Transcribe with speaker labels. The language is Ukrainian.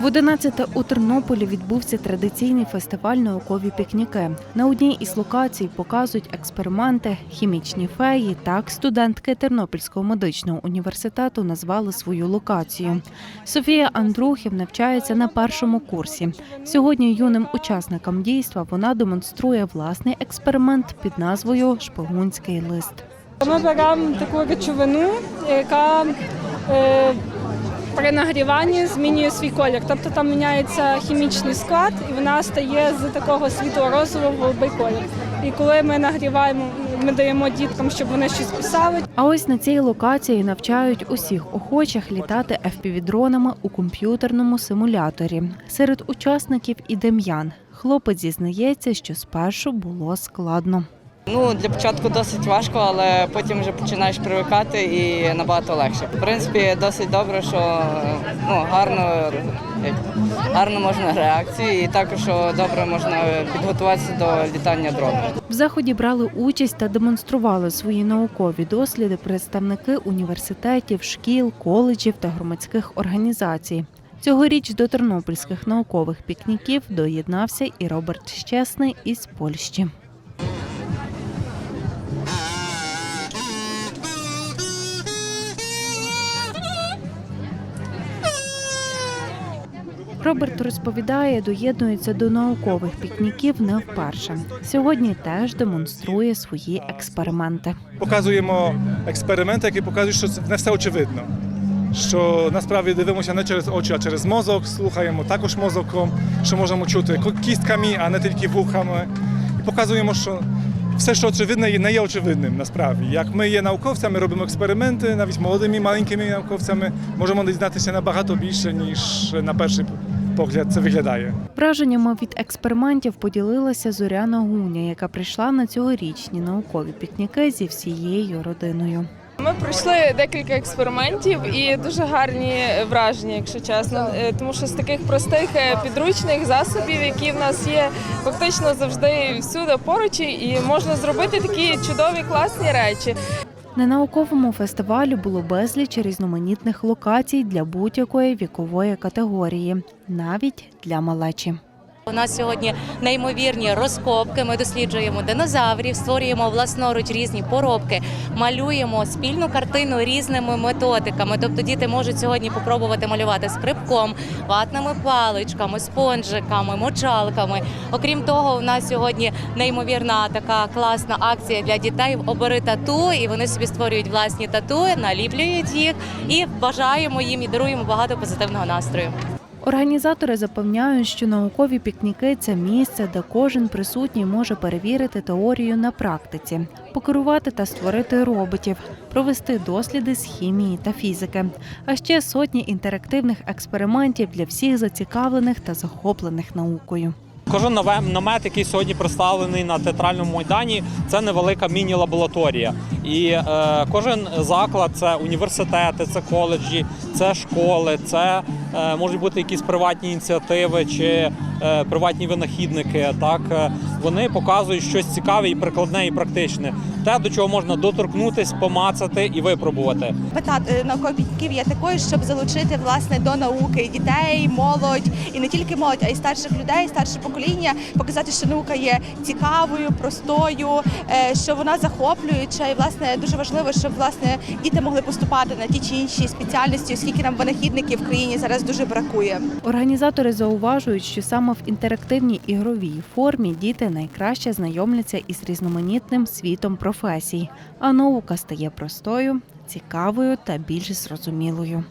Speaker 1: В 11 у Тернополі відбувся традиційний фестиваль наукові пікніки. На одній із локацій показують експерименти, хімічні феї. Так студентки Тернопільського медичного університету назвали свою локацію. Софія Андрухів навчається на першому курсі. Сьогодні юним учасникам дійства вона демонструє власний експеримент під назвою Шпигунський лист.
Speaker 2: Ми беремо таку речовину, яка е, при нагріванні змінює свій колір. Тобто там міняється хімічний склад, і вона стає з такого світло-розового голубий колір. І коли ми нагріваємо, ми даємо діткам, щоб вони щось писали.
Speaker 1: А ось на цій локації навчають усіх охочих літати FPV-дронами у комп'ютерному симуляторі. Серед учасників і Дем'ян. Хлопець зізнається, що спершу було складно.
Speaker 3: Ну, для початку досить важко, але потім вже починаєш привикати і набагато легше. В принципі, досить добре, що ну, гарно, гарно можна реакції, і також що добре можна підготуватися до літання дрону.
Speaker 1: В заході брали участь та демонстрували свої наукові досліди представники університетів, шкіл, коледжів та громадських організацій. Цьогоріч до тернопільських наукових пікніків доєднався і Роберт Щесний із Польщі. Роберт розповідає, доєднується до наукових пікніків не вперше. Сьогодні теж демонструє свої експерименти.
Speaker 4: Показуємо експерименти, які показують, що не все очевидно. Що насправді дивимося не через очі, а через мозок, слухаємо також мозоком, що можемо чути кістками, а не тільки вухами. І показуємо, що все, що очевидне, не є очевидним насправді. Як ми є науковцями, робимо експерименти, навіть молодими, маленькими науковцями, можемо дізнатися набагато більше, ніж на перший погляд це виглядає.
Speaker 1: Враженнями від експериментів поділилася Зоряна Гуня, яка прийшла на цьогорічні наукові пікніки зі всією родиною.
Speaker 5: Ми пройшли декілька експериментів і дуже гарні враження, якщо чесно. Е, Тому що з таких простих е, підручних засобів, які в нас є, фактично завжди всюди поруч, і можна зробити такі чудові класні речі.
Speaker 1: На науковому фестивалі було безліч різноманітних локацій для будь-якої вікової категорії, навіть для малечі.
Speaker 6: У нас сьогодні неймовірні розкопки. Ми досліджуємо динозаврів, створюємо власноруч різні поробки, малюємо спільну картину різними методиками. Тобто діти можуть сьогодні попробувати малювати скрипком, ватними паличками, спонжиками, мочалками. Окрім того, у нас сьогодні неймовірна така класна акція для дітей. Обери тату, і вони собі створюють власні тату, наліплюють їх і бажаємо їм і даруємо багато позитивного настрою.
Speaker 1: Організатори запевняють, що наукові пікніки це місце, де кожен присутній може перевірити теорію на практиці, покерувати та створити роботів, провести досліди з хімії та фізики, а ще сотні інтерактивних експериментів для всіх зацікавлених та захоплених наукою.
Speaker 7: Кожен намет, який сьогодні представлений на театральному майдані, це невелика міні-лабораторія. І е, кожен заклад це університети, це коледжі, це школи, це е, можуть бути якісь приватні ініціативи чи приватні винахідники. Так е, вони показують щось цікаве і прикладне, і практичне. Те, до чого можна доторкнутись, помацати і випробувати.
Speaker 8: Мета е, наукових пікніків є такою, щоб залучити власне до науки дітей, молодь, і не тільки молодь, а й старших людей, старше покоління, показати, що наука є цікавою, простою, е, що вона захоплююча, і власне дуже важливо, щоб власне діти могли поступати на ті чи інші спеціальності, оскільки нам винахідників в країні зараз дуже бракує.
Speaker 1: Організатори зауважують, що саме в інтерактивній ігровій формі діти найкраще знайомляться із різноманітним світом професій, а наука стає простою, цікавою та більш зрозумілою.